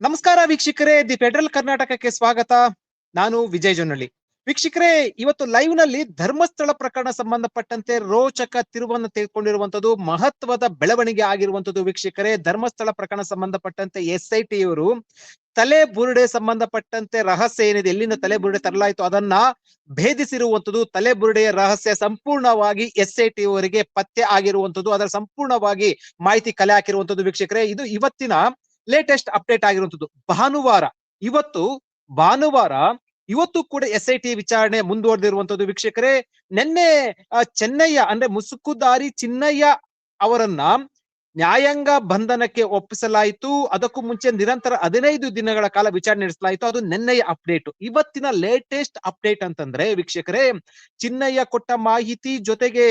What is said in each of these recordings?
ನಮಸ್ಕಾರ ವೀಕ್ಷಕರೇ, the federal ಕರ್ನಾಟಕಕ್ಕೆ ಸ್ವಾಗತ. ನಾನು ವಿಜಯ್ ಜೊನ್ನಳ್ಳಿ. ವೀಕ್ಷಕರೇ, ಇವತ್ತು ಲೈವ್ನಲ್ಲಿ ಧರ್ಮಸ್ಥಳ ಪ್ರಕರಣ ಸಂಬಂಧಪಟ್ಟಂತೆ ರೋಚಕ ತಿರುವನ್ನು ತೆಗೆದುಕೊಂಡಿರುವಂತದ್ದು ಮಹತ್ವದ ಬೆಳವಣಿಗೆ ಆಗಿರುವಂತದ್ದು ವೀಕ್ಷಕರೇ, ಧರ್ಮಸ್ಥಳ ಪ್ರಕರಣ ಸಂಬಂಧಪಟ್ಟಂತೆ ಎಸ್ ಐ ಟಿ ಅವರು ತಲೆ ಬುರುಡೆ ಸಂಬಂಧಪಟ್ಟಂತೆ ರಹಸ್ಯ ಏನಿದೆ, ಎಲ್ಲಿಂದ ತಲೆ ಬುರುಡೆ ತರಲಾಯಿತು ಅದನ್ನ ಭೇದಿಸಿರುವಂತದ್ದು ತಲೆ ಬುರುಡೆಯ ರಹಸ್ಯ ಸಂಪೂರ್ಣವಾಗಿ ಎಸ್ ಐ ಟಿ ಅವರಿಗೆ ಪತ್ತೆ ಆಗಿರುವಂತದ್ದು ಅದರ ಸಂಪೂರ್ಣವಾಗಿ ಮಾಹಿತಿ ಕಲೆ ಹಾಕಿರುವಂತದ್ದು ವೀಕ್ಷಕರೇ. ಇದು ಇವತ್ತಿನ ಲೇಟೆಸ್ಟ್ ಅಪ್ಡೇಟ್ ಆಗಿರುವಂತದ್ದು ಭಾನುವಾರ. ಇವತ್ತು ಭಾನುವಾರ, ಇವತ್ತು ಕೂಡ ಎಸ್ ಐ ಟಿ ವಿಚಾರಣೆ ಮುಂದುವರೆದಿರುವಂತದ್ದು ವೀಕ್ಷಕರೇ. ನಿನ್ನೆ ಚೆನ್ನಯ್ಯ ಅಂದ್ರೆ ಮುಸುಕುದಾರಿ ಚಿನ್ನಯ್ಯ ಅವರನ್ನ ನ್ಯಾಯಾಂಗ ಬಂಧನಕ್ಕೆ ಒಪ್ಪಿಸಲಾಯಿತು. ಅದಕ್ಕೂ ಮುಂಚೆ ನಿರಂತರ ಹದಿನೈದು ದಿನಗಳ ಕಾಲ ವಿಚಾರಣೆ ನಡೆಸಲಾಯಿತು. ಅದು ನಿನ್ನೆಯ ಅಪ್ಡೇಟ್. ಇವತ್ತಿನ ಲೇಟೆಸ್ಟ್ ಅಪ್ಡೇಟ್ ಅಂತಂದ್ರೆ ವೀಕ್ಷಕರೇ, ಚಿನ್ನಯ್ಯ ಕೊಟ್ಟ ಮಾಹಿತಿ ಜೊತೆಗೆ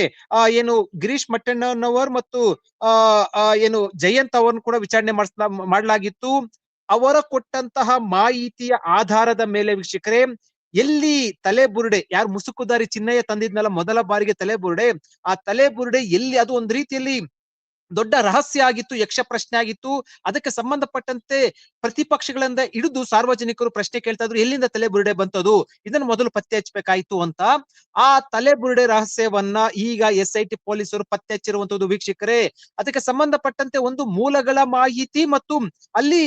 ಏನು ಗಿರೀಶ್ ಮಟ್ಟಣ್ಣನವರ್ ಮತ್ತು ಆ, ಏನು ಜಯಂತ್ ಅವರನ್ನು ಕೂಡ ವಿಚಾರಣೆ ಮಾಡಿಸ್ಲಾ, ಮಾಡಲಾಗಿತ್ತು. ಅವರ ಕೊಟ್ಟಂತಹ ಮಾಹಿತಿಯ ಆಧಾರದ ಮೇಲೆ ವೀಕ್ಷಕರೇ, ಎಲ್ಲಿ ತಲೆ ಬುರುಡೆ, ಯಾರು ಮುಸುಕುದಾರಿ ಚಿನ್ನಯ್ಯ ತಂದಿದ್ನಲ್ಲ ಮೊದಲ ಬಾರಿಗೆ ತಲೆ ಬುರುಡೆ, ಆ ತಲೆ ಬುರುಡೆ ಎಲ್ಲಿ, ಅದು ಒಂದ್ ರೀತಿಯಲ್ಲಿ ದೊಡ್ಡ ರಹಸ್ಯ ಆಗಿತ್ತು, ಯಕ್ಷ ಪ್ರಶ್ನೆ ಆಗಿತ್ತು. ಅದಕ್ಕೆ ಸಂಬಂಧಪಟ್ಟಂತೆ ಪ್ರತಿಪಕ್ಷಗಳಿಂದ ಹಿಡಿದು ಸಾರ್ವಜನಿಕರು ಪ್ರಶ್ನೆ ಕೇಳ್ತಾ ಇದ್ರು, ಎಲ್ಲಿಂದ ತಲೆ ಬುರುಡೆ ಬಂತದು? ಇದನ್ನು ಮೊದಲು ಪತ್ತೆ ಹಚ್ಚಬೇಕಾಯ್ತು ಅಂತ. ಆ ತಲೆ ಬುರುಡೆ ರಹಸ್ಯವನ್ನ ಈಗ ಎಸ್ ಐ ಟಿ ಪೊಲೀಸರು ಪತ್ತೆ ಹಚ್ಚಿರುವಂತದ್ದು ವೀಕ್ಷಕರೇ, ಅದಕ್ಕೆ ಸಂಬಂಧಪಟ್ಟಂತೆ ಒಂದು ಮೂಲಗಳ ಮಾಹಿತಿ ಮತ್ತು ಅಲ್ಲಿ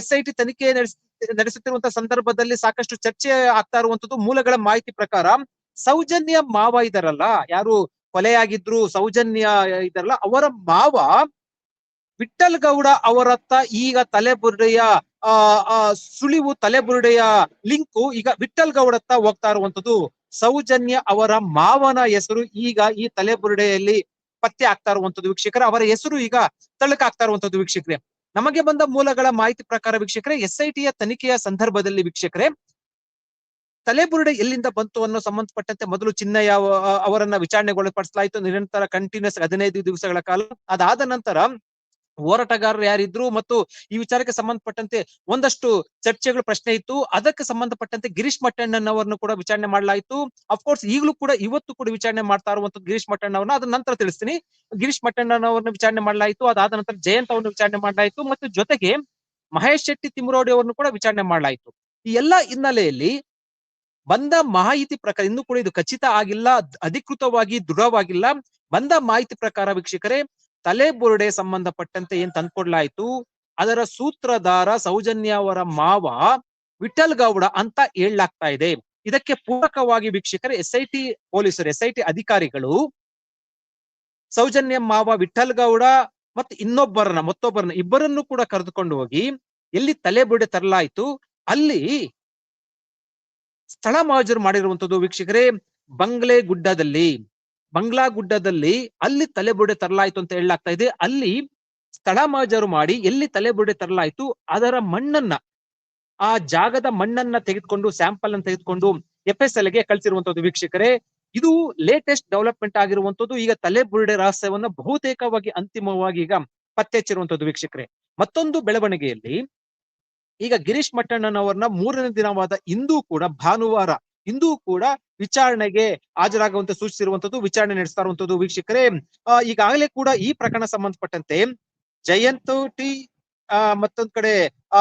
ಎಸ್ ಐ ಟಿ ತನಿಖೆ ನಡೆಸ ನಡೆಸುತ್ತಿರುವಂತಹ ಸಂದರ್ಭದಲ್ಲಿ ಸಾಕಷ್ಟು ಚರ್ಚೆ ಆಗ್ತಾ ಇರುವಂತದ್ದು ಮೂಲಗಳ ಮಾಹಿತಿ ಪ್ರಕಾರ. ಸೌಜನ್ಯ ಮಾವ ಇದಾರಲ್ಲ, ಯಾರು ಕೊಲೆಯಾಗಿದ್ರು ಸೌಜನ್ಯ ಇದಾರಲ್ಲ ಅವರ ಮಾವ ವಿಠಲ್ ಗೌಡ ಅವರತ್ತ ಈಗ ತಲೆಬುರುಡೆಯ, ಆ ಸುಳಿವು ತಲೆಬುರುಡೆಯ ಲಿಂಕು ಈಗ ವಿಠಲ್ ಗೌಡತ್ತ ಹೋಗ್ತಾ ಇರುವಂತದ್ದು ಸೌಜನ್ಯ ಅವರ ಮಾವನ ಹೆಸರು ಈಗ ಈ ತಲೆಬುರುಡೆಯಲ್ಲಿ ಪತ್ತೆ ಆಗ್ತಾ ಇರುವಂತದ್ದು ವೀಕ್ಷಕರ. ಅವರ ಹೆಸರು ಈಗ ತಳಕಾಗ್ತಾ ಇರುವಂತದ್ದು ವೀಕ್ಷಕರೇ. ನಮಗೆ ಬಂದ ಮೂಲಗಳ ಮಾಹಿತಿ ಪ್ರಕಾರ ವೀಕ್ಷಕರೇ, ಎಸ್ ಐ ಟಿಯ ತನಿಖೆಯ ಸಂದರ್ಭದಲ್ಲಿ ವೀಕ್ಷಕರೇ ತಲೆಬುರುಡೆ ಎಲ್ಲಿಂದ ಬಂತು ಅನ್ನೋ ಸಂಬಂಧಪಟ್ಟಂತೆ ಮೊದಲು ಚಿನ್ನಯ್ಯ ಅವ- ಅವರನ್ನ ವಿಚಾರಣೆಗೊಳಪಡಿಸಲಾಯಿತು ನಿರಂತರ ಕಂಟಿನ್ಯೂಸ್ ಹದಿನೈದು ದಿವಸಗಳ ಕಾಲ. ಅದಾದ ನಂತರ ಹೋರಾಟಗಾರರು ಯಾರಿದ್ರು ಮತ್ತು ಈ ವಿಚಾರಕ್ಕೆ ಸಂಬಂಧಪಟ್ಟಂತೆ ಒಂದಷ್ಟು ಚರ್ಚೆಗಳು ಪ್ರಶ್ನೆ ಇತ್ತು. ಅದಕ್ಕೆ ಸಂಬಂಧಪಟ್ಟಂತೆ ಗಿರೀಶ್ ಮಟ್ಟಣ್ಣನವರನ್ನು ಕೂಡ ವಿಚಾರಣೆ ಮಾಡಲಾಯಿತು. ಅಫ್ಕೋರ್ಸ್ ಈಗಲೂ ಕೂಡ ಇವತ್ತು ಕೂಡ ವಿಚಾರಣೆ ಮಾಡ್ತಾ ಇರುವಂತದ್ದು ಗಿರೀಶ್ ಮಟ್ಟಣ್ಣವ್ರನ್ನ ಅದ ನಂತರ ತಿಳಿಸ್ತೀನಿ. ಗಿರೀಶ್ ಮಟ್ಟಣ್ಣನವರನ್ನ ವಿಚಾರಣೆ ಮಾಡಲಾಯಿತು. ಅದಾದ ನಂತರ ಜಯಂತ್ ಅವರನ್ನು ವಿಚಾರಣೆ ಮಾಡಲಾಯಿತು. ಮತ್ತು ಜೊತೆಗೆ ಮಹೇಶ್ ಶೆಟ್ಟಿ ತಿಮ್ಮರೋಡಿ ಅವರನ್ನು ಕೂಡ ವಿಚಾರಣೆ ಮಾಡಲಾಯಿತು. ಈ ಎಲ್ಲಾ ಹಿನ್ನೆಲೆಯಲ್ಲಿ ಬಂದ ಮಾಹಿತಿ ಪ್ರಕಾರ ಇನ್ನು ಕೂಡ ಇದು ಖಚಿತ ಆಗಿಲ್ಲ, ಅಧಿಕೃತವಾಗಿ ದೃಢವಾಗಿಲ್ಲ. ಬಂದ ಮಾಹಿತಿ ಪ್ರಕಾರ ವೀಕ್ಷಕರೇ, ತಲೆ ಬುರುಡೆ ಸಂಬಂಧಪಟ್ಟಂತೆ ಏನ್ ತಂದ್ಕೊಡ್ಲಾಯ್ತು? ಅದರ ಸೂತ್ರಧಾರ ಸೌಜನ್ಯ ಅವರ ಮಾವ ವಿಠಲ್ ಗೌಡ ಅಂತ ಹೇಳಲಾಗ್ತಾ ಇದೆ. ಇದಕ್ಕೆ ಪೂರಕವಾಗಿ ವೀಕ್ಷಕರೇ ಎಸ್ ಐ ಟಿ ಪೊಲೀಸರು ಎಸ್ ಐ ಟಿ ಅಧಿಕಾರಿಗಳು ಸೌಜನ್ಯ ಮಾವ ವಿಠಲ್ ಗೌಡ ಮತ್ತು ಇನ್ನೊಬ್ಬರನ್ನ, ಮತ್ತೊಬ್ಬರನ್ನ ಇಬ್ಬರನ್ನು ಕೂಡ ಕರೆದುಕೊಂಡು ಹೋಗಿ, ಎಲ್ಲಿ ತಲೆ ಬುಡೆ ತರಲಾಯ್ತು? ಅಲ್ಲಿ ಸ್ಥಳ ಮಹಾಜರು ಮಾಡಿರುವಂತದ್ದು ವೀಕ್ಷಕರೇ, ಬಂಗ್ಲೆ ಗುಡ್ಡದಲ್ಲಿ. ಬಂಗ್ಲಾ ಗುಡ್ಡದಲ್ಲಿ ಅಲ್ಲಿ ತಲೆಬುಡೆ ತರಲಾಯ್ತು ಅಂತ ಹೇಳಲಾಗ್ತಾ ಇದೆ. ಅಲ್ಲಿ ಸ್ಥಳ ಮಹಾಜರು ಮಾಡಿ ಎಲ್ಲಿ ತಲೆಬುಡೆ ತರಲಾಯ್ತು, ಅದರ ಮಣ್ಣನ್ನ, ಆ ಜಾಗದ ಮಣ್ಣನ್ನ ತೆಗೆದುಕೊಂಡು, ಸ್ಯಾಂಪಲ್ ಅನ್ನು ತೆಗೆದುಕೊಂಡು ಎಫ್ ಎಸ್ ಎಲ್ಗೆ ಕಳಿಸಿರುವಂತದ್ದು ವೀಕ್ಷಕರೇ. ಇದು ಲೇಟೆಸ್ಟ್ ಡೆವಲಪ್ಮೆಂಟ್ ಆಗಿರುವಂತದ್ದು ಈಗ ತಲೆಬುರುಡೆ ರಹಸ್ಯವನ್ನ ಬಹುತೇಕವಾಗಿ ಅಂತಿಮವಾಗಿ ಈಗ ಪತ್ತೆ ಹಚ್ಚಿರುವಂತದ್ದು ವೀಕ್ಷಕರೇ. ಮತ್ತೊಂದು ಬೆಳವಣಿಗೆಯಲ್ಲಿ ಈಗ ಗಿರೀಶ್ ಮಟ್ಟಣ್ಣನವರನ್ನ ಮೂರನೇ ದಿನವಾದ ಇಂದು ಕೂಡ ಭಾನುವಾರ ಇಂದು ಕೂಡ ವಿಚಾರಣೆಗೆ ಹಾಜರಾಗುವಂತೆ ಸೂಚಿಸಿರುವಂತದ್ದು ವಿಚಾರಣೆ ನಡೆಸ್ತಾ ಇರುವಂತದ್ದು ವೀಕ್ಷಕರೇ. ಈಗಾಗಲೇ ಕೂಡ ಈ ಪ್ರಕರಣ ಸಂಬಂಧಪಟ್ಟಂತೆ ಜಯಂತ್ ಟಿ ಆ, ಮತ್ತೊಂದ್ ಕಡೆ ಆ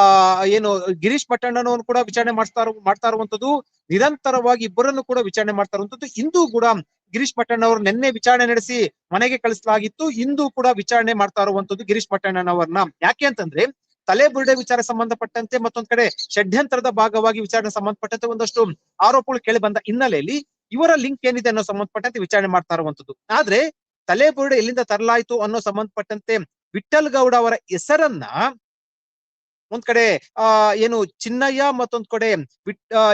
ಏನು ಗಿರೀಶ್ ಪಟ್ಟಣ್ಣನವನ್ನು ಕೂಡ ವಿಚಾರಣೆ ಮಾಡ್ತಾ ಮಾಡ್ತಾ ಇರುವಂತದ್ದು ನಿರಂತರವಾಗಿ ಇಬ್ಬರನ್ನು ಕೂಡ ವಿಚಾರಣೆ ಮಾಡ್ತಾ ಇರುವಂತದ್ದು ಇಂದು ಕೂಡ ಗಿರೀಶ್ ಮಟ್ಟಣ್ಣವರು ನಿನ್ನೆ ವಿಚಾರಣೆ ನಡೆಸಿ ಮನೆಗೆ ಕಳಿಸಲಾಗಿತ್ತು ಇಂದು ಕೂಡ ವಿಚಾರಣೆ ಮಾಡ್ತಾ ಇರುವಂತದ್ದು ಗಿರೀಶ್ ಮಟ್ಟಣ್ಣನವರನ್ನ. ಯಾಕೆ ಅಂತಂದ್ರೆ ತಲೆ ಬುರುಡೆ ವಿಚಾರ ಸಂಬಂಧಪಟ್ಟಂತೆ ಮತ್ತೊಂದ್ ಕಡೆ ಷಡ್ಯಂತರದ ಭಾಗವಾಗಿ ವಿಚಾರಣೆ ಸಂಬಂಧಪಟ್ಟಂತೆ ಒಂದಷ್ಟು ಆರೋಪಗಳು ಕೇಳಿ ಬಂದ ಹಿನ್ನೆಲೆಯಲ್ಲಿ ಇವರ ಲಿಂಕ್ ಏನಿದೆ ಅನ್ನೋ ಸಂಬಂಧಪಟ್ಟಂತೆ ವಿಚಾರಣೆ ಮಾಡ್ತಾ ಇರುವಂತದ್ದು. ಆದ್ರೆ ತಲೆ ಬುರುಡೆ ಎಲ್ಲಿಂದ ತರಲಾಯಿತು ಅನ್ನೋ ಸಂಬಂಧಪಟ್ಟಂತೆ ವಿಠಲ್ ಗೌಡ ಅವರ ಹೆಸರನ್ನ ಒಂದ್ ಕಡೆ, ಆ, ಏನು ಚಿನ್ನಯ್ಯ ಮತ್ತೊಂದ್ ಕಡೆ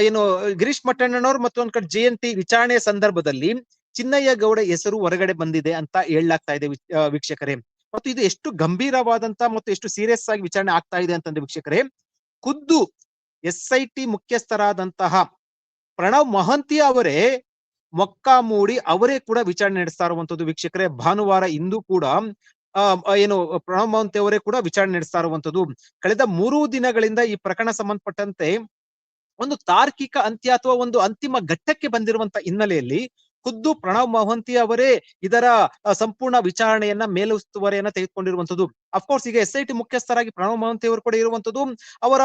ಏನು ಗಿರೀಶ್ ಮಟ್ಟಣ್ಣನವ್ರು ಮತ್ತೊಂದ್ ಕಡೆ ಜಯಂತಿ ವಿಚಾರಣೆ ಸಂದರ್ಭದಲ್ಲಿ ಚಿನ್ನಯ್ಯ ಗೌಡ ಹೆಸರು ಹೊರಗಡೆ ಬಂದಿದೆ ಅಂತ ಹೇಳಲಾಗ್ತಾ ಇದೆ ವೀಕ್ಷಕರೇ. ಮತ್ತು ಇದು ಎಷ್ಟು ಗಂಭೀರವಾದಂತ ಮತ್ತು ಎಷ್ಟು ಸೀರಿಯಸ್ ಆಗಿ ವಿಚಾರಣೆ ಆಗ್ತಾ ಇದೆ ಅಂತಂದ್ರೆ ವೀಕ್ಷಕರೇ, ಖುದ್ದು ಎಸ್ ಐ ಟಿ ಮುಖ್ಯಸ್ಥರಾದಂತಹ ಪ್ರಣವ್ ಮಹಂತಿ ಅವರೇ ಮೊಕ್ಕಾಮೂಡಿ ಅವರೇ ಕೂಡ ವಿಚಾರಣೆ ನಡೆಸ್ತಾ ಇರುವಂತದ್ದು ವೀಕ್ಷಕರೇ. ಭಾನುವಾರ ಇಂದು ಕೂಡ ಏನು, ಪ್ರಣವ್ ಮಹಂತಿ ಅವರೇ ಕೂಡ ವಿಚಾರಣೆ ನಡೆಸ್ತಾ ಇರುವಂತದ್ದು. ಕಳೆದ ಮೂರು ದಿನಗಳಿಂದ ಈ ಪ್ರಕರಣ ಸಂಬಂಧಪಟ್ಟಂತೆ ಒಂದು ತಾರ್ಕಿಕ ಅಂತ್ಯ ಅಥವಾ ಒಂದು ಅಂತಿಮ ಘಟ್ಟಕ್ಕೆ ಬಂದಿರುವಂತ ಹಿನ್ನೆಲೆಯಲ್ಲಿ ಖುದ್ದು ಪ್ರಣವ್ ಮೊಹಂತಿ ಅವರೇ ಇದರ ಸಂಪೂರ್ಣ ವಿಚಾರಣೆಯನ್ನ ಮೇಲುಸ್ತುವರಿಯನ್ನ ತೆಗೆದುಕೊಂಡಿರುವಂತದ್ದು ಅಫ್ಕೋರ್ಸ್ ಈಗ ಎಸ್ ಐ ಟಿ ಮುಖ್ಯಸ್ಥರಾಗಿ ಪ್ರಣವ್ ಮೊಹಂತಿ ಅವರು ಕೂಡ ಇರುವಂತದ್ದು ಅವರ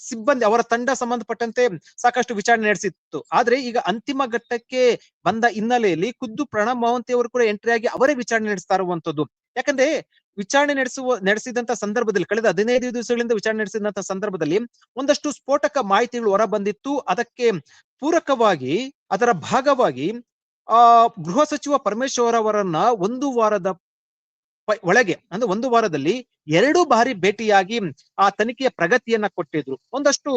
ಸಿಬ್ಬಂದಿ, ಅವರ ತಂಡ ಸಂಬಂಧಪಟ್ಟಂತೆ ಸಾಕಷ್ಟು ವಿಚಾರಣೆ ನಡೆಸಿತ್ತು. ಆದ್ರೆ ಈಗ ಅಂತಿಮ ಘಟ್ಟಕ್ಕೆ ಬಂದ ಹಿನ್ನೆಲೆಯಲ್ಲಿ ಖುದ್ದು ಪ್ರಣವ್ ಮೊಹಂತಿ ಅವರು ಕೂಡ ಎಂಟ್ರಿ ಆಗಿ ಅವರೇ ವಿಚಾರಣೆ ನಡೆಸ್ತಾ ಇರುವಂತದ್ದು ಯಾಕಂದ್ರೆ ವಿಚಾರಣೆ ನಡೆಸುವ, ನಡೆಸಿದಂತ ಸಂದರ್ಭದಲ್ಲಿ, ಕಳೆದ ಹದಿನೈದು ದಿವಸಗಳಿಂದ ವಿಚಾರಣೆ ನಡೆಸಿದಂತ ಸಂದರ್ಭದಲ್ಲಿ ಒಂದಷ್ಟು ಸ್ಫೋಟಕ ಮಾಹಿತಿಗಳು ಹೊರ ಬಂದಿತ್ತು ಅದಕ್ಕೆ ಪೂರಕವಾಗಿ, ಅದರ ಭಾಗವಾಗಿ, ಆ, ಗೃಹ ಸಚಿವ ಪರಮೇಶ್ವರ್ ಅವರನ್ನ ಒಂದು ವಾರದ ಒಳಗೆ, ಅಂದ್ರೆ ಒಂದು ವಾರದಲ್ಲಿ ಎರಡು ಬಾರಿ ಭೇಟಿಯಾಗಿ ಆ ತನಿಖೆಯ ಪ್ರಗತಿಯನ್ನ ಕೊಟ್ಟಿದ್ರು. ಒಂದಷ್ಟು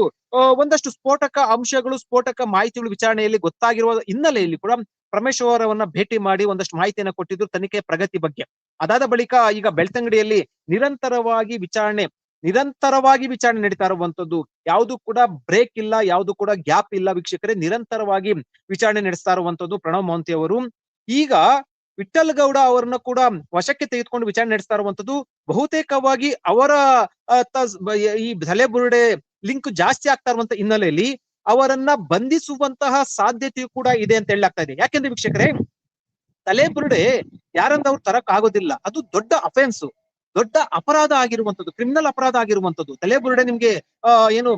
ಒಂದಷ್ಟು ಸ್ಫೋಟಕ ಅಂಶಗಳು, ಸ್ಫೋಟಕ ಮಾಹಿತಿಗಳು ವಿಚಾರಣೆಯಲ್ಲಿ ಗೊತ್ತಾಗಿರುವ ಹಿನ್ನೆಲೆಯಲ್ಲಿ ಕೂಡ ಪರಮೇಶ್ವರ್ ಭೇಟಿ ಮಾಡಿ ಒಂದಷ್ಟು ಮಾಹಿತಿಯನ್ನ ಕೊಟ್ಟಿದ್ರು ತನಿಖೆಯ ಪ್ರಗತಿ ಬಗ್ಗೆ. ಅದಾದ ಬಳಿಕ ಈಗ ಬೆಳ್ತಂಗಡಿಯಲ್ಲಿ ನಿರಂತರವಾಗಿ ವಿಚಾರಣೆ ನಿರಂತರವಾಗಿ ವಿಚಾರಣೆ ನಡೀತಾ ಇರುವಂತದ್ದು, ಯಾವುದು ಕೂಡ ಬ್ರೇಕ್ ಇಲ್ಲ, ಯಾವುದು ಕೂಡ ಗ್ಯಾಪ್ ಇಲ್ಲ, ವೀಕ್ಷಕರೇ. ನಿರಂತರವಾಗಿ ವಿಚಾರಣೆ ನಡೆಸ್ತಾ ಇರುವಂತದ್ದು ಪ್ರಣವ್ ಮೋಹಂತಿ ಅವರು. ಈಗ ವಿಠಲ್ ಗೌಡ ಅವರನ್ನ ಕೂಡ ವಶಕ್ಕೆ ತೆಗೆದುಕೊಂಡು ವಿಚಾರಣೆ ನಡೆಸ್ತಾ ಇರುವಂತದ್ದು, ಬಹುತೇಕವಾಗಿ ಅವರ ಈ ಧಲೆ ಬುರುಡೆ ಲಿಂಕ್ ಜಾಸ್ತಿ ಆಗ್ತಾ ಇರುವಂತ ಹಿನ್ನೆಲೆಯಲ್ಲಿ ಅವರನ್ನ ಬಂಧಿಸುವಂತಹ ಸಾಧ್ಯತೆಯು ಕೂಡ ಇದೆ ಅಂತ ಹೇಳಲಾಗ್ತಾ ಇದೆ. ಯಾಕೆಂದ್ರೆ ವೀಕ್ಷಕರೇ ತಲೆಬುರುಡೆ ಯಾರಂದ್ರೆ ಅವ್ರು ತರಕ್ ಆಗೋದಿಲ್ಲ. ಅದು ದೊಡ್ಡ ಅಫೆನ್ಸ್ ದೊಡ್ಡ ಅಪರಾಧ ಆಗಿರುವಂತದ್ದು ಕ್ರಿಮಿನಲ್ ಅಪರಾಧ ಆಗಿರುವಂತದ್ದು. ತಲೆಬುರುಡೆ ನಿಮ್ಗೆ, ಆ, ಏನು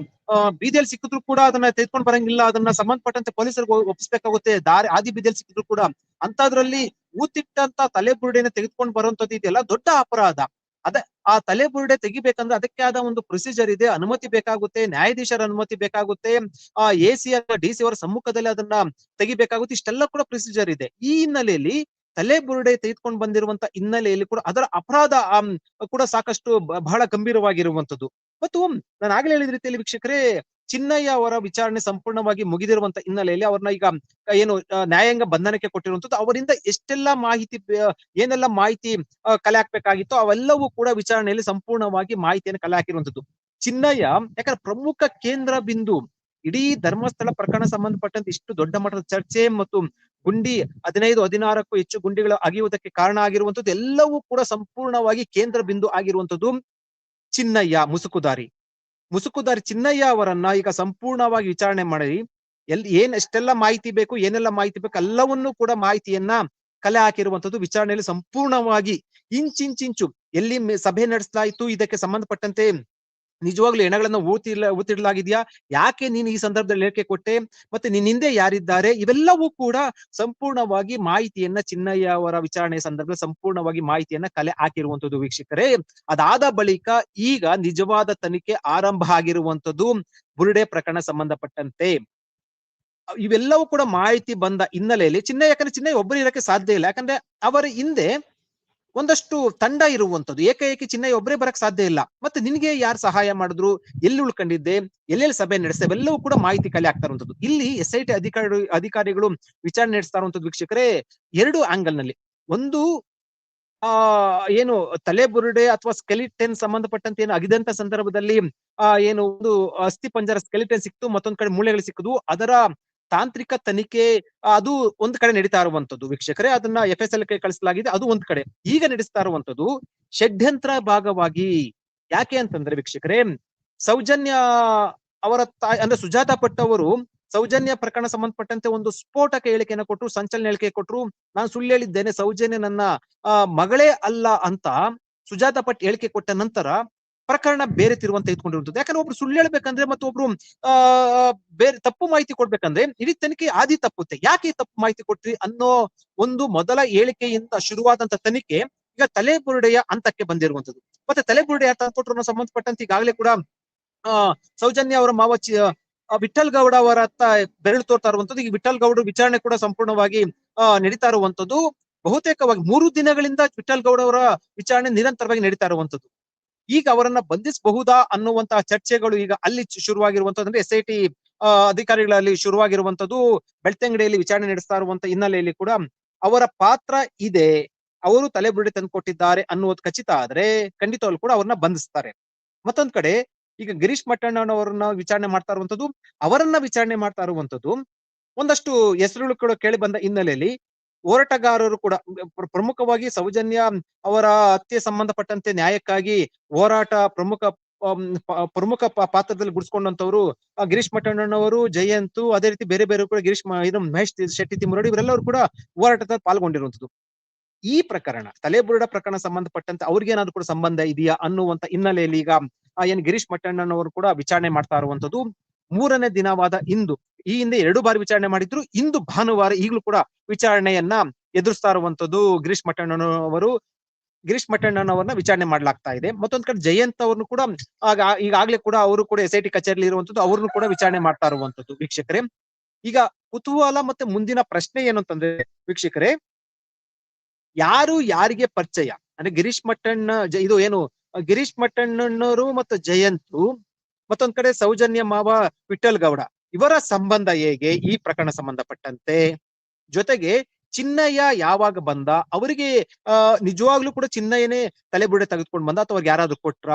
ಬೀದಿಯಲ್ಲಿ ಸಿಕ್ಕಿದ್ರು ಕೂಡ ಅದನ್ನ ತೆಗೆದುಕೊಂಡು ಬರಂಗಿಲ್ಲ, ಅದನ್ನ ಸಂಬಂಧಪಟ್ಟಂತೆ ಪೊಲೀಸರಿಗೆ ಒಪ್ಪಿಸ್ಬೇಕಾಗುತ್ತೆ, ದಾರಿ, ಆದಿ ಬೀದಿಯಲ್ಲಿ ಸಿಕ್ಕಿದ್ರು ಕೂಡ ಅಂತದ್ರಲ್ಲಿ ಊತಿಟ್ಟಂತ ತಲೆಬುರುಡೆನ ತೆಗೆದುಕೊಂಡು ಬರುವಂತದ್ದು ಇದೆಯಲ್ಲ, ದೊಡ್ಡ ಅಪರಾಧ. ಅದ, ಆ ತಲೆಬುರುಡೆ ತೆಗಿಬೇಕಂದ್ರೆ ಅದಕ್ಕೆ ಆದ ಒಂದು ಪ್ರೊಸೀಜರ್ ಇದೆ. ಅನುಮತಿ ಬೇಕಾಗುತ್ತೆ, ನ್ಯಾಯಾಧೀಶರ ಅನುಮತಿ ಬೇಕಾಗುತ್ತೆ, ಆ ಎ ಸಿ ಡಿ ಸಿ ಅವರ ಸಮ್ಮುಖದಲ್ಲಿ ಅದನ್ನ ತೆಗಿಬೇಕಾಗುತ್ತೆ, ಇಷ್ಟೆಲ್ಲ ಕೂಡ ಪ್ರೊಸೀಜರ್ ಇದೆ. ಈ ಹಿನ್ನೆಲೆಯಲ್ಲಿ ತಲೆಬುರುಡೆ ತೆಗೆದುಕೊಂಡು ಬಂದಿರುವಂತ ಹಿನ್ನೆಲೆಯಲ್ಲಿ ಕೂಡ ಅದರ ಅಪರಾಧ ಕೂಡ ಸಾಕಷ್ಟು ಬಹಳ ಗಂಭೀರವಾಗಿರುವಂತದ್ದು ಮತ್ತು ನಾನು ಆಗ್ಲೇ ಹೇಳಿದ ರೀತಿಯಲ್ಲಿ ವೀಕ್ಷಕರೇ, ಚಿನ್ನಯ್ಯ ಅವರ ವಿಚಾರಣೆ ಸಂಪೂರ್ಣವಾಗಿ ಮುಗಿದಿರುವಂತ ಹಿನ್ನೆಲೆಯಲ್ಲಿ ಅವ್ರನ್ನ ಈಗ ಏನು ನ್ಯಾಯಾಂಗ ಬಂಧನಕ್ಕೆ ಕೊಟ್ಟಿರುವಂತದ್ದು, ಅವರಿಂದ ಎಷ್ಟೆಲ್ಲ ಮಾಹಿತಿ ಏನೆಲ್ಲ ಮಾಹಿತಿ ಕಲೆ ಹಾಕ್ಬೇಕಾಗಿತ್ತು ಅವೆಲ್ಲವೂ ಕೂಡ ವಿಚಾರಣೆಯಲ್ಲಿ ಸಂಪೂರ್ಣವಾಗಿ ಮಾಹಿತಿಯನ್ನು ಕಲೆ ಹಾಕಿರುವಂತದ್ದು. ಚಿನ್ನಯ್ಯ, ಯಾಕಂದ್ರೆ ಪ್ರಮುಖ ಕೇಂದ್ರ ಬಿಂದು, ಇಡೀ ಧರ್ಮಸ್ಥಳ ಪ್ರಕರಣ ಸಂಬಂಧಪಟ್ಟಂತೆ ಇಷ್ಟು ದೊಡ್ಡ ಮಟ್ಟದ ಚರ್ಚೆ ಮತ್ತು ಗುಂಡಿ ಹದಿನೈದು, ಹದಿನಾರಕ್ಕೂ ಹೆಚ್ಚು ಗುಂಡಿಗಳು ಅಗಿಯುವುದಕ್ಕೆ ಕಾರಣ ಆಗಿರುವಂತದ್ದು, ಎಲ್ಲವೂ ಕೂಡ ಸಂಪೂರ್ಣವಾಗಿ ಕೇಂದ್ರ ಬಿಂದು ಆಗಿರುವಂತದ್ದು. ಚಿನ್ನಯ್ಯ ಮುಸುಕುದಾರಿ. ಮುಸುಕುದಾರಿ ಚಿನ್ನಯ್ಯ ಅವರನ್ನ ಈಗ ಸಂಪೂರ್ಣವಾಗಿ ವಿಚಾರಣೆ ಮಾಡಿ, ಎಲ್, ಏನ್ ಎಷ್ಟೆಲ್ಲ ಮಾಹಿತಿ ಬೇಕು, ಏನೆಲ್ಲ ಮಾಹಿತಿ ಬೇಕು, ಎಲ್ಲವನ್ನೂ ಕೂಡ ಮಾಹಿತಿಯನ್ನ ಕಲೆ ಹಾಕಿರುವಂತದ್ದು ವಿಚಾರಣೆಯಲ್ಲಿ ಸಂಪೂರ್ಣವಾಗಿ ಇಂಚಿಂಚಿಂಚು ಎಲ್ಲಿ ಸಭೆ ನಡೆಸಲಾಯಿತು, ಇದಕ್ಕೆ ಸಂಬಂಧಪಟ್ಟಂತೆ ನಿಜವಾಗ್ಲೂ ಹೆಣಗಳನ್ನ ಊತಿಲ್ಲ ಊತಿಡ್ಲಾಗಿದ್ಯಾ ಯಾಕೆ ನೀನು ಈ ಸಂದರ್ಭದಲ್ಲಿ ಹೇಳಿಕೆ ಕೊಟ್ಟೆ? ಮತ್ತೆ ನಿನ್ನ ಹಿಂದೆ ಯಾರಿದ್ದಾರೆ? ಇವೆಲ್ಲವೂ ಕೂಡ ಸಂಪೂರ್ಣವಾಗಿ ಮಾಹಿತಿಯನ್ನ ಚಿನ್ನಯ್ಯ ಅವರ ವಿಚಾರಣೆ ಸಂದರ್ಭದಲ್ಲಿ ಸಂಪೂರ್ಣವಾಗಿ ಮಾಹಿತಿಯನ್ನ ಕಲೆ ಹಾಕಿರುವಂತದ್ದು ವೀಕ್ಷಕರೇ. ಅದಾದ ಬಳಿಕ ಈಗ ನಿಜವಾದ ತನಿಖೆ ಆರಂಭ ಆಗಿರುವಂತದ್ದು ಬುರುಡೆ ಪ್ರಕರಣ ಸಂಬಂಧಪಟ್ಟಂತೆ. ಇವೆಲ್ಲವೂ ಕೂಡ ಮಾಹಿತಿ ಬಂದ ಹಿನ್ನೆಲೆಯಲ್ಲಿ ಚಿನ್ನ ಯಾಕಂದ್ರೆ ಚಿನ್ನ ಒಬ್ಬರು ಇರಕ್ಕೆ ಸಾಧ್ಯ ಇಲ್ಲ. ಯಾಕಂದ್ರೆ ಅವರ ಹಿಂದೆ ಒಂದಷ್ಟು ತಂಡ ಇರುವಂತದ್ದು ಏಕೈಕಿ ಚಿನ್ನಯ್ಯ ಒಬ್ಬರೇ ಬರಕ್ ಸಾಧ್ಯ ಇಲ್ಲ. ಮತ್ತೆ ನಿನಗೆ ಯಾರು ಸಹಾಯ ಮಾಡಿದ್ರು? ಎಲ್ಲಿ ಉಳ್ಕೊಂಡಿದ್ದೆ? ಎಲ್ಲೆಲ್ಲಿ ಸಭೆ ನಡೆಸಿದೆ? ಎಲ್ಲವೂ ಕೂಡ ಮಾಹಿತಿ ಕಲೆ ಆಗ್ತಾ ಇರುವಂತದ್ದು ಇಲ್ಲಿ ಎಸ್ ಐ ಟಿ ಅಧಿಕಾರಿ, ಅಧಿಕಾರಿಗಳು ವಿಚಾರಣೆ ನಡೆಸ್ತಾ ಇರುವಂತದ್ದು ವೀಕ್ಷಕರೇ, ಎರಡು ಆಂಗಲ್ನಲ್ಲಿ. ಒಂದು, ಆ, ಏನು ತಲೆಬುರುಡೆ ಅಥವಾ ಸ್ಕೆಲಿಟನ್ ಸಂಬಂಧಪಟ್ಟಂತೆ ಏನು ಅಗಿದಂತ ಸಂದರ್ಭದಲ್ಲಿ, ಆ, ಏನು ಒಂದು ಅಸ್ಥಿ ಪಂಜರ ಸ್ಕೆಲಿಟನ್ ಸಿಕ್ತು, ಮತ್ತೊಂದ್ ಕಡೆ ಮೂಳೆಗಳು ಸಿಕ್ಕದು ಅದರ ತಾಂತ್ರಿಕ ತನಿಖೆ ಅದು ಒಂದ್ ಕಡೆ ನಡೀತಾ ಇರುವಂತದ್ದು ವೀಕ್ಷಕರೇ. ಅದನ್ನ ಎಫ್ ಎಸ್ ಎಲ್ ಕಳಿಸಲಾಗಿದೆ, ಅದು ಒಂದ್ ಕಡೆ. ಈಗ ನಡೆಸ್ತಾ ಇರುವಂತದ್ದು ಷಡ್ಯಂತ್ರ ಭಾಗವಾಗಿ ಯಾಕೆ ಅಂತಂದ್ರೆ ವೀಕ್ಷಕರೇ, ಸೌಜನ್ಯ ಅವರ ತಾಯಿ, ಅಂದ್ರೆ ಸುಜಾತ ಭಟ್ ಅವರು ಸೌಜನ್ಯ ಪ್ರಕರಣ ಸಂಬಂಧಪಟ್ಟಂತೆ ಒಂದು ಸ್ಫೋಟಕ ಹೇಳಿಕೆಯನ್ನು ಕೊಟ್ಟರು ಸಂಚಲನ ಹೇಳಿಕೆ ಕೊಟ್ಟರು ನಾನು ಸುಳ್ಳು ಹೇಳಿದ್ದೇನೆ, ಸೌಜನ್ಯ ನನ್ನ ಮಗಳೇ ಅಲ್ಲ ಅಂತ ಸುಜಾತ ಭಟ್ ಹೇಳಿಕೆ ಕೊಟ್ಟ ನಂತರ ಪ್ರಕರಣ ಬೇರೆ ತಿರುವಂತ ತೆಗೆದುಕೊಂಡಿರುವಂತದ್ದು ಯಾಕಂದ್ರೆ ಒಬ್ರು ಸುಳ್ಳು ಹೇಳ್ಬೇಕಂದ್ರೆ ಮತ್ತೊಬ್ರು ಆ, ಬೇರೆ ತಪ್ಪು ಮಾಹಿತಿ ಕೊಡ್ಬೇಕಂದ್ರೆ ಇಡೀ ತನಿಖೆ ಆದಿ ತಪ್ಪುತ್ತೆ. ಯಾಕೆ ತಪ್ಪು ಮಾಹಿತಿ ಕೊಟ್ರಿ ಅನ್ನೋ ಒಂದು ಮೊದಲ ಹೇಳಿಕೆಯಿಂದ ಶುರುವಾದಂತ ತನಿಖೆ ಈಗ ತಲೆಬುರುಡೆಯ ಹಂತಕ್ಕೆ ಬಂದಿರುವಂತದ್ದು ಮತ್ತೆ ತಲೆಬುರುಡೆ ಯಾರು ತಂದ್ಕೊಟ್ರು ಅನ್ನೋ ಸಂಬಂಧಪಟ್ಟಂತ ಈಗಾಗಲೇ ಕೂಡ, ಆ, ಸೌಜನ್ಯ ಅವರ ಮಾವ ವಿಠಲ್ ಗೌಡ ಅವರ ಹತ್ತ ಬೆರಳು ತೋರ್ತಾ ಇರುವಂತದ್ದು ಈ ವಿಠಲ್ ಗೌಡ ವಿಚಾರಣೆ ಕೂಡ ಸಂಪೂರ್ಣವಾಗಿ ನಡೀತಾ ಇರುವಂತದ್ದು ಬಹುತೇಕವಾಗಿ ಮೂರು ದಿನಗಳಿಂದ ವಿಠಲ್ ಗೌಡ ಅವರ ವಿಚಾರಣೆ ನಿರಂತರವಾಗಿ ನಡೀತಾ ಇರುವಂತದ್ದು ಈಗ ಅವರನ್ನ ಬಂಧಿಸಬಹುದಾ ಅನ್ನುವಂತಹ ಚರ್ಚೆಗಳು ಈಗ ಅಲ್ಲಿ ಶುರುವಾಗಿರುವಂತದ್ದು ಅಂದ್ರೆ ಎಸ್ ಐ ಅಧಿಕಾರಿಗಳಲ್ಲಿ ಶುರುವಾಗಿರುವಂತದ್ದು ಬೆಳ್ತಂಗಡಿಯಲ್ಲಿ ವಿಚಾರಣೆ ನಡೆಸ್ತಾ ಇರುವಂತ ಹಿನ್ನೆಲೆಯಲ್ಲಿ ಕೂಡ ಅವರ ಪಾತ್ರ ಇದೆ. ಅವರು ತಲೆಬುರುಡೆ ತಂದುಕೊಟ್ಟಿದ್ದಾರೆ ಅನ್ನುವುದು ಖಚಿತ ಆದ್ರೆ ಖಂಡಿತವಾಗ್ಲೂ ಕೂಡ ಅವ್ರನ್ನ ಬಂಧಿಸ್ತಾರೆ. ಮತ್ತೊಂದ್ ಕಡೆ ಈಗ ಗಿರೀಶ್ ಮಟ್ಟಣ್ಣನವರನ್ನ ವಿಚಾರಣೆ ಮಾಡ್ತಾ ಇರುವಂತದ್ದು, ಅವರನ್ನ ವಿಚಾರಣೆ ಮಾಡ್ತಾ ಇರುವಂತದ್ದು ಒಂದಷ್ಟು ಹೆಸರುಗಳು ಕೇಳಿ ಬಂದ ಹಿನ್ನೆಲೆಯಲ್ಲಿ ಹೋರಾಟಗಾರರು ಕೂಡ ಪ್ರಮುಖವಾಗಿ ಸೌಜನ್ಯ ಅವರ ಹತ್ಯೆ ಸಂಬಂಧಪಟ್ಟಂತೆ ನ್ಯಾಯಕ್ಕಾಗಿ ಹೋರಾಟ ಪ್ರಮುಖ ಪ್ರಮುಖ ಪಾತ್ರದಲ್ಲಿ ಗುಡಿಸ್ಕೊಂಡಂತವ್ರು ಗಿರೀಶ್ ಮಠಣ್ಣನವರು, ಜಯಂತು, ಅದೇ ರೀತಿ ಬೇರೆ ಬೇರೆ ಕೂಡ ಗಿರೀಶ್ ಇದು ಮಹೇಶ್ ಶೆಟ್ಟಿ ತಿಮ್ಮರಡಿ ಇವರೆಲ್ಲರೂ ಕೂಡ ಹೋರಾಟದಲ್ಲಿ ಪಾಲ್ಗೊಂಡಿರುವಂತದ್ದು ಈ ಪ್ರಕರಣ, ತಲೆಬುರುಡ ಪ್ರಕರಣ ಸಂಬಂಧಪಟ್ಟಂತೆ ಏನಾದ್ರು ಕೂಡ ಸಂಬಂಧ ಇದೆಯಾ ಅನ್ನುವಂತ ಹಿನ್ನೆಲೆಯಲ್ಲಿ ಈಗ ಏನ್ ಗಿರೀಶ್ ಮಠಣ್ಣನವರು ಕೂಡ ವಿಚಾರಣೆ ಮಾಡ್ತಾ ಇರುವಂತದ್ದು ಮೂರನೇ ದಿನವಾದ ಇಂದು ಈ ಹಿಂದೆ ಎರಡು ಬಾರಿ ವಿಚಾರಣೆ ಮಾಡಿದ್ರು. ಇಂದು ಭಾನುವಾರ ಈಗಲೂ ಕೂಡ ವಿಚಾರಣೆಯನ್ನ ಎದುರಿಸ್ತಾ ಇರುವಂತದ್ದು ಗಿರೀಶ್ ಮಟ್ಟಣ್ಣನವರು ಗಿರೀಶ್ ಮಟ್ಟಣ್ಣನವರನ್ನ ವಿಚಾರಣೆ ಮಾಡ್ಲಾಗ್ತಾ ಇದೆ. ಮತ್ತೊಂದ್ ಕಡೆ ಜಯಂತ್ ಅವ್ರನ್ನು ಕೂಡ ಆಗ, ಈಗಾಗ್ಲೇ ಕೂಡ ಅವರು ಕೂಡ ಎಸ್ ಐ ಟಿ ಕಚೇರಿಯಲ್ಲಿ ಇರುವಂತದ್ದು ಅವ್ರನ್ನು ಕೂಡ ವಿಚಾರಣೆ ಮಾಡ್ತಾ ಇರುವಂತದ್ದು ವೀಕ್ಷಕರೇ. ಈಗ ಕುತೂಹಲ ಮತ್ತೆ ಮುಂದಿನ ಪ್ರಶ್ನೆ ಏನು ಅಂತಂದ್ರೆ ವೀಕ್ಷಕರೇ, ಯಾರು ಯಾರಿಗೆ ಪರಿಚಯ? ಅಂದ್ರೆ ಗಿರೀಶ್ ಮಠಣ್ಣ ಇದು ಏನು? ಗಿರೀಶ್ ಮಠಣ್ಣನವರು ಮತ್ತು ಜಯಂತು. ಮತ್ತೊಂದ್ ಕಡೆ ಸೌಜನ್ಯ ಮಾವ ವಿಠಲ್ ಗೌಡ. ಇವರ ಸಂಬಂಧ ಹೇಗೆ ಈ ಪ್ರಕರಣ ಸಂಬಂಧಪಟ್ಟಂತೆ? ಜೊತೆಗೆ ಚಿನ್ನಯ್ಯ ಯಾವಾಗ ಬಂದ? ಅವರಿಗೆ ಆ ನಿಜವಾಗ್ಲೂ ಕೂಡ ಚಿನ್ನಯ್ಯನೇ ತಲೆಬುಡೆ ತೆಗೆದುಕೊಂಡು ಬಂದ ಅಥವಾ ಅವ್ರಿಗೆ ಯಾರಾದ್ರೂ ಕೊಟ್ರ?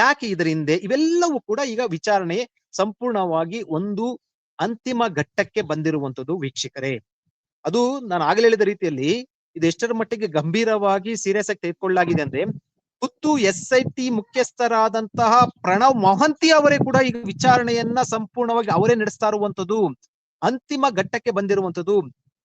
ಯಾಕೆ ಇದರ ಹಿಂದೆ? ಇವೆಲ್ಲವೂ ಕೂಡ ಈಗ ವಿಚಾರಣೆ ಸಂಪೂರ್ಣವಾಗಿ ಒಂದು ಅಂತಿಮ ಘಟ್ಟಕ್ಕೆ ಬಂದಿರುವಂತದ್ದು ವೀಕ್ಷಕರೇ. ಅದು ನಾನು ಆಗಲೇ ಹೇಳಿದ ರೀತಿಯಲ್ಲಿ ಇದು ಎಷ್ಟರ ಮಟ್ಟಿಗೆ ಗಂಭೀರವಾಗಿ ಸೀರಿಯಸ್ ಆಗಿ ತೆಗೆದುಕೊಳ್ಳಲಾಗಿದೆ ಅಂದ್ರೆ ಖುದ್ದು ಎಸ್ ಐ ಟಿ ಮುಖ್ಯಸ್ಥರಾದಂತಹ ಪ್ರಣವ್ ಮೊಹಂತಿ ಅವರೇ ಕೂಡ ಈಗ ವಿಚಾರಣೆಯನ್ನ ಸಂಪೂರ್ಣವಾಗಿ ಅವರೇ ನಡೆಸ್ತಾ ಇರುವಂತದ್ದು ಅಂತಿಮ ಘಟ್ಟಕ್ಕೆ ಬಂದಿರುವಂತದ್ದು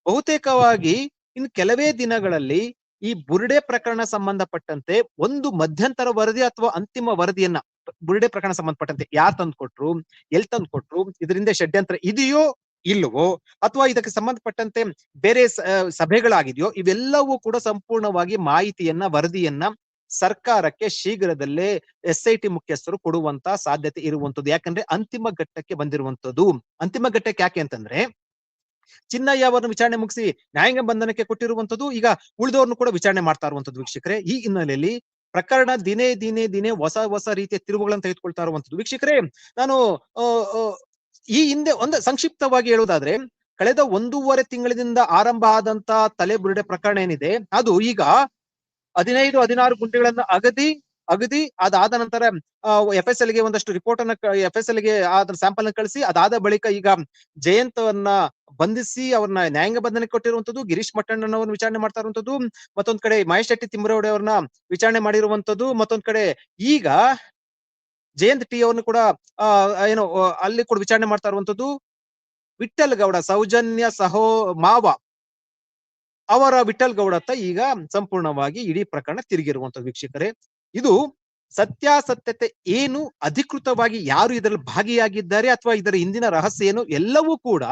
ಬಹುತೇಕವಾಗಿ ಇನ್ ಕೆಲವೇ ದಿನಗಳಲ್ಲಿ ಈ ಬುರ್ಡೆ ಪ್ರಕರಣ ಸಂಬಂಧಪಟ್ಟಂತೆ ಒಂದು ಮಧ್ಯಂತರ ವರದಿ ಅಥವಾ ಅಂತಿಮ ವರದಿಯನ್ನ, ಬುರ್ಡೆ ಪ್ರಕರಣ ಸಂಬಂಧಪಟ್ಟಂತೆ ಯಾರು ತಂದು ಕೊಟ್ರು ಎಲ್ ತಂದು ಕೊಟ್ರು ಇದರಿಂದ ಷಡ್ಯಂತ್ರ ಇದೆಯೋ ಇಲ್ಲವೋ, ಅಥವಾ ಇದಕ್ಕೆ ಸಂಬಂಧಪಟ್ಟಂತೆ ಬೇರೆ ಸಭೆಗಳಾಗಿದೆಯೋ, ಇವೆಲ್ಲವೂ ಕೂಡ ಸಂಪೂರ್ಣವಾಗಿ ಮಾಹಿತಿಯನ್ನ, ವರದಿಯನ್ನ ಸರ್ಕಾರಕ್ಕೆ ಶೀಘ್ರದಲ್ಲೇ ಎಸ್ ಐ ಟಿ ಮುಖ್ಯಸ್ಥರು ಕೊಡುವಂತ ಸಾಧ್ಯತೆ ಇರುವಂತದ್ದು. ಯಾಕಂದ್ರೆ ಅಂತಿಮ ಘಟ್ಟಕ್ಕೆ ಬಂದಿರುವಂತದ್ದು. ಅಂತಿಮ ಘಟ್ಟಕ್ಕೆ ಯಾಕೆ ಅಂತಂದ್ರೆ, ಚಿನ್ನಯ್ಯ ಅವರನ್ನು ವಿಚಾರಣೆ ಮುಗಿಸಿ ನ್ಯಾಯಾಂಗ ಬಂಧನಕ್ಕೆ ಕೊಟ್ಟಿರುವಂತದ್ದು, ಈಗ ಉಳಿದವರನ್ನು ಕೂಡ ವಿಚಾರಣೆ ಮಾಡ್ತಾ ಇರುವಂತದ್ದು ವೀಕ್ಷಕರೇ. ಈ ಹಿನ್ನೆಲೆಯಲ್ಲಿ ಪ್ರಕರಣ ದಿನೇ ದಿನೇ ದಿನೇ ಹೊಸ ಹೊಸ ರೀತಿಯ ತಿರುವುಗಳನ್ನು ತೆಗೆದುಕೊಳ್ತಾ ಇರುವಂತದ್ದು. ವೀಕ್ಷಕರೇ, ನಾನು ಈ ಹಿಂದೆ ಒಂದು ಸಂಕ್ಷಿಪ್ತವಾಗಿ ಹೇಳುವುದಾದ್ರೆ ಕಳೆದ ಒಂದೂವರೆ ತಿಂಗಳಿನಿಂದ ಆರಂಭ ಆದಂತ ತಲೆಬುರುಡೆ ಪ್ರಕರಣ ಏನಿದೆ, ಅದು ಈಗ ಹದಿನೈದು, ಹದಿನಾರು ಗುಂಟೆಗಳನ್ನ ಅಗದಿ ಅಗದಿ ಅದಾದ ನಂತರ ಎಫ್ ಎಸ್ ಎಲ್ಗೆ ಒಂದಷ್ಟು ರಿಪೋರ್ಟ್ ಅನ್ನ ಎಫ್ ಎಸ್ ಎಲ್ಗೆ ಅದ್ರ ಸ್ಯಾಂಪಲ್ ಅನ್ನು ಕಳಿಸಿ, ಅದಾದ ಬಳಿಕ ಈಗ ಜಯಂತವನ್ನ ಬಂಧಿಸಿ ಅವ್ರನ್ನ ನ್ಯಾಯಾಂಗ ಬಂಧನಕ್ಕೆ ಕೊಟ್ಟಿರುವಂತದ್ದು ಗಿರೀಶ್ ಮಟ್ಟಣ್ಣನವ್ರನ್ನ ವಿಚಾರಣೆ ಮಾಡ್ತಾ ಇರುವಂತದ್ದು ಮತ್ತೊಂದ್ ಕಡೆ ಮಹೇಶ್ ಶೆಟ್ಟಿ ತಿಮ್ಮರೋಡಿ ಅವ್ರನ್ನ ವಿಚಾರಣೆ ಮಾಡಿರುವಂತದ್ದು ಮತ್ತೊಂದ್ ಕಡೆ ಈಗ ಜಯಂತ್ ಟಿ ಅವ್ರನ್ನು ಕೂಡ ಏನು ಅಲ್ಲಿ ಕೂಡ ವಿಚಾರಣೆ ಮಾಡ್ತಾ ಇರುವಂತದ್ದು ವಿಠಲ್ ಗೌಡ, ಸೌಜನ್ಯ ಸಹೋ ಮಾವ. ಅವರ ವಿಠಲ್ ಗೌಡತ್ತ ಈಗ ಸಂಪೂರ್ಣವಾಗಿ ಇಡೀ ಪ್ರಕರಣ ತಿರುಗಿರುವಂತ ವೀಕ್ಷಕರೇ. ಇದು ಸತ್ಯಾಸತ್ಯತೆ ಏನು, ಅಧಿಕೃತವಾಗಿ ಯಾರು ಇದರಲ್ಲಿ ಭಾಗಿಯಾಗಿದ್ದಾರೆ ಅಥವಾ ಇದರ ಹಿಂದಿನ ರಹಸ್ಯ ಏನು, ಎಲ್ಲವೂ ಕೂಡ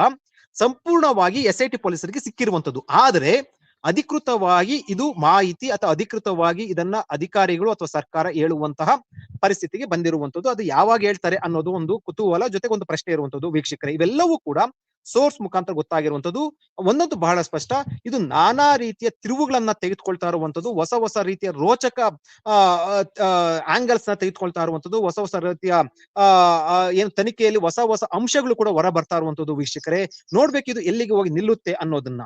ಸಂಪೂರ್ಣವಾಗಿ ಎಸ್ ಐ ಪೊಲೀಸರಿಗೆ ಸಿಕ್ಕಿರುವಂತದ್ದು. ಆದರೆ ಅಧಿಕೃತವಾಗಿ ಇದು ಮಾಹಿತಿ ಅಥವಾ ಅಧಿಕೃತವಾಗಿ ಇದನ್ನ ಅಧಿಕಾರಿಗಳು ಅಥವಾ ಸರ್ಕಾರ ಹೇಳುವಂತಹ ಪರಿಸ್ಥಿತಿಗೆ ಬಂದಿರುವಂತದ್ದು. ಅದು ಯಾವಾಗ ಹೇಳ್ತಾರೆ ಅನ್ನೋದು ಒಂದು ಕುತೂಹಲ ಜೊತೆಗೆ ಒಂದು ಪ್ರಶ್ನೆ ಇರುವಂತದ್ದು ವೀಕ್ಷಕರೇ. ಇವೆಲ್ಲವೂ ಕೂಡ ಸೋರ್ಸ್ ಮುಖಾಂತರ ಗೊತ್ತಾಗಿರುವಂಥದ್ದು, ಒಂದೊಂದು ಬಹಳ ಸ್ಪಷ್ಟ. ಇದು ನಾನಾ ರೀತಿಯ ತಿರುವುಗಳನ್ನ ತೆಗೆದುಕೊಳ್ತಾ ಇರುವಂಥದ್ದು, ಹೊಸ ಹೊಸ ರೀತಿಯ ರೋಚಕ ಆಂಗಲ್ಸ್ನ ತೆಗೆದುಕೊಳ್ತಾ ಇರುವಂಥದ್ದು, ಹೊಸ ಹೊಸ ರೀತಿಯ ಏನು ತನಿಖೆಯಲ್ಲಿ ಹೊಸ ಹೊಸ ಅಂಶಗಳು ಕೂಡ ಹೊರ ಬರ್ತಾ ಇರುವಂತದ್ದು ವೀಕ್ಷಕರೇ ಇದು ಎಲ್ಲಿಗೆ ಹೋಗಿ ನಿಲ್ಲುತ್ತೆ ಅನ್ನೋದನ್ನ.